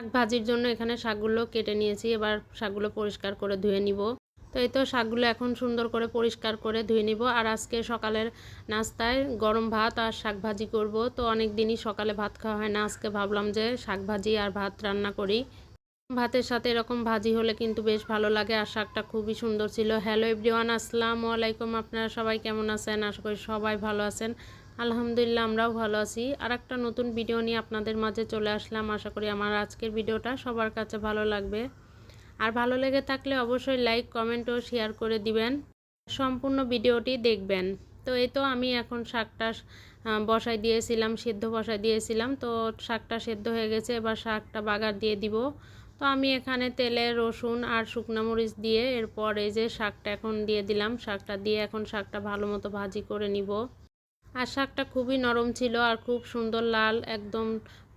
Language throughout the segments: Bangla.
শাক ভাজির জন্য এখানে শাকগুলো কেটে নিয়েছি। এবার শাকগুলো পরিষ্কার করে ধুয়ে নিব। তো এই তো শাকগুলো এখন সুন্দর করে পরিষ্কার করে ধুয়ে নিব। আর আজকে সকালের নাস্তায় গরম ভাত আর শাক ভাজি করব। তো অনেক দিনই সকালে ভাত খাওয়া হয় না। আজকে ভাবলাম যে শাক ভাজি আর ভাত রান্না করি। ভাতের সাথে এরকম ভাজি হলে কিন্তু বেশ ভালো লাগে। আর শাকটা খুবই সুন্দর ছিল। হ্যালো এভরিওয়ান আসসালামু আলাইকুম। আপনারা সবাই কেমন আছেন? আশা করি সবাই ভালো আছেন। আলহামদুলিল্লাহ, আমরাও ভালো আছি। আর একটা নতুন ভিডিও নিয়ে আপনাদের মাঝে চলে আসলাম। আশা করি আমার আজকের ভিডিওটা সবার কাছে ভালো লাগবে। আর ভালো লেগে থাকলে অবশ্যই লাইক, কমেন্ট ও শেয়ার করে দিবেন। সম্পূর্ণ ভিডিওটি দেখবেন। তো এই তো আমি এখন শাকটা বসাই দিয়েছিলাম, সিদ্ধ বসাই দিয়েছিলাম। তো শাকটা সেদ্ধ হয়ে গেছে, এবার শাকটা বাগার দিয়ে দিব। তো আমি এখানে তেলে রসুন আর শুকনো মরিচ দিয়ে এরপর এই যে শাকটা এখন দিয়ে দিলাম। শাকটা দিয়ে এখন শাকটা ভালো মতো ভাজি করে নিব। আর শাকটা খুবই নরম ছিল আর খুব সুন্দর লাল, একদম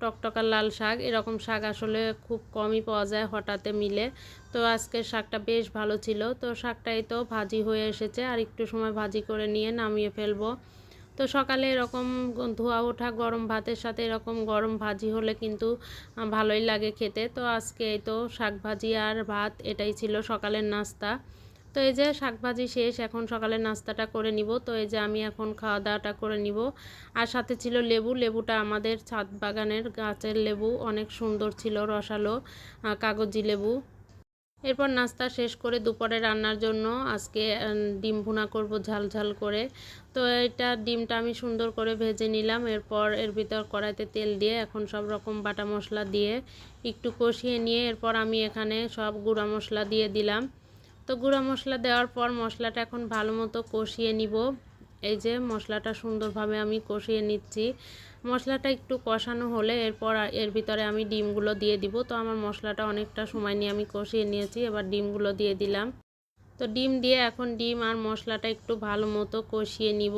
টকটকা লাল শাক। এরকম শাক আসলে খুব কমই পাওয়া যায় হঠাতে মিলে। তো আজকের শাকটা বেশ ভালো ছিল। তো শাকটা এই তো ভাজি হয়ে এসেছে আর একটু সময় ভাজি করে নিয়ে নামিয়ে ফেলব। তো সকালে এরকম ধোয়া ওঠা গরম ভাতের সাথে এরকম গরম ভাজি হলে কিন্তু ভালোই লাগে খেতে। তো আজকে এই তো শাক ভাজি আর ভাত এটাই ছিল সকালের নাস্তা। তো এই যে শাকভাজি শেষ, এখন সকালে নাস্তাটা করে নিব। তো এই যে আমি এখন খাওয়া দাওয়াটা করে নিব। আর সাথে ছিল লেবু। লেবুটা আমাদের ছাদ বাগানের গাছের লেবু। অনেক সুন্দর ছিল, রসালো কাগজি লেবু। এরপর নাস্তা শেষ করে দুপুরে রান্নার জন্য আজকে ডিম ভুনা করব ঝাল ঝাল করে। তো এটা ডিমটা আমি সুন্দর করে ভেজে নিলাম। এরপর এর ভিতর কড়াইতে তেল দিয়ে এখন সব রকম বাটা মশলা দিয়ে একটু কষিয়ে নিয়ে এরপর আমি এখানে সব গুঁড়া মশলা দিয়ে দিলাম। তো গুঁড়া মশলা দেওয়ার পর মশলাটা এখন ভালো মতো কষিয়ে নিব। এই যে মশলাটা সুন্দরভাবে আমি কষিয়ে নিচ্ছি। মশলাটা একটু কষানো হলে এরপর এর ভিতরে আমি ডিমগুলো দিয়ে দিব। তো আমার মশলাটা অনেকটা সময় নিয়ে আমি কষিয়ে নিয়েছি, এবার ডিমগুলো দিয়ে দিলাম। তো ডিম দিয়ে এখন ডিম আর মশলাটা একটু ভালো মতো কষিয়ে নিব।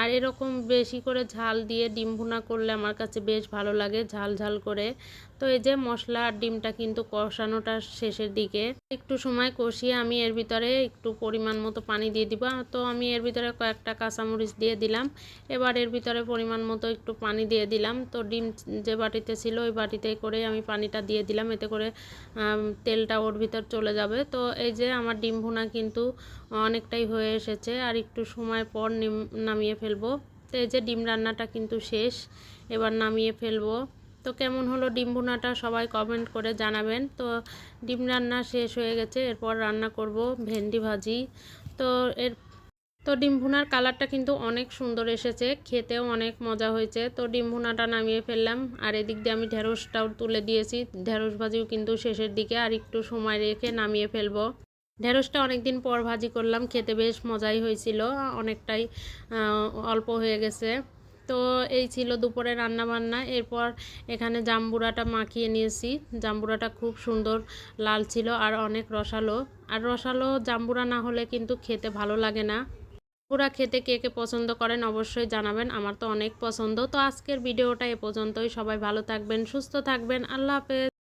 আর এরকম বেশি করে ঝাল দিয়ে ডিম ভুনা করলে আমার কাছে বেশ ভালো লাগে ঝাল ঝাল করে। তো এই যে মশলা আর ডিমটা কিন্তু কষানোটা শেষের দিকে, একটু সময় কষিয়ে আমি এর ভিতরে একটু পরিমাণ মতো পানি দিয়ে দিব। তো আমি এর ভিতরে কয়েকটা কাঁচামরিচ দিয়ে দিলাম। এবার এর ভিতরে পরিমাণ মতো একটু পানি দিয়ে দিলাম। তো ডিম যে বাটিতে ছিল, ওই বাটিতে করে আমি পানিটা দিয়ে দিলাম। এতে করে তেলটা ওর ভিতর চলে যাবে। তো এই যে আমার ডিম ভুনা কিন্তু অনেকটাই হয়ে এসেছে। আর একটু সময় পর নামিয়ে ফেলব। তো এই যে ডিম রান্নাটা কিন্তু শেষ। এবার নামিয়ে ফেলব। তো কেমন হলো ডিম ভুনাটা সবাই কমেন্ট করে জানাবেন। তো ডিম রান্না শেষ হয়ে গেছে, এরপর রান্না করব ভেন্ডি ভাজি। তো এর, তো ডিম ভুনার কালারটা কিন্তু অনেক সুন্দর এসেছে, খেতেও অনেক মজা হয়েছে। তো ডিম ভুনাটা নামিয়ে ফেললাম, আর এদিক দিয়ে আমি ঢেঁড়সটাও তুলে দিয়েছি। ঢেঁড়স ভাজিও কিন্তু শেষের দিকে, আর একটু সময় রেখে নামিয়ে ফেলব। ঢেঁড়সটা অনেক দিন পর ভাজি করলাম, খেতে বেশ মজাই হয়েছিল, অনেকটাই অল্প হয়ে গেছে। তো এই ছিল দুপুরে রান্না বান্না এরপর এখানে জাম্বুরাটা মাখিয়ে নিয়েছি। জাম্বুরাটা খুব সুন্দর লাল ছিল আর অনেক রসালো। আর রসালো জাম্বুরা না হলে কিন্তু খেতে ভালো লাগে না। পুরা খেতে কে কে পছন্দ করেন অবশ্যই জানাবেন। আমার তো অনেক পছন্দ। তো আজকের ভিডিওটা এ পর্যন্তই। সবাই ভালো থাকবেন, সুস্থ থাকবেন। আল্লাহ হাফেজ।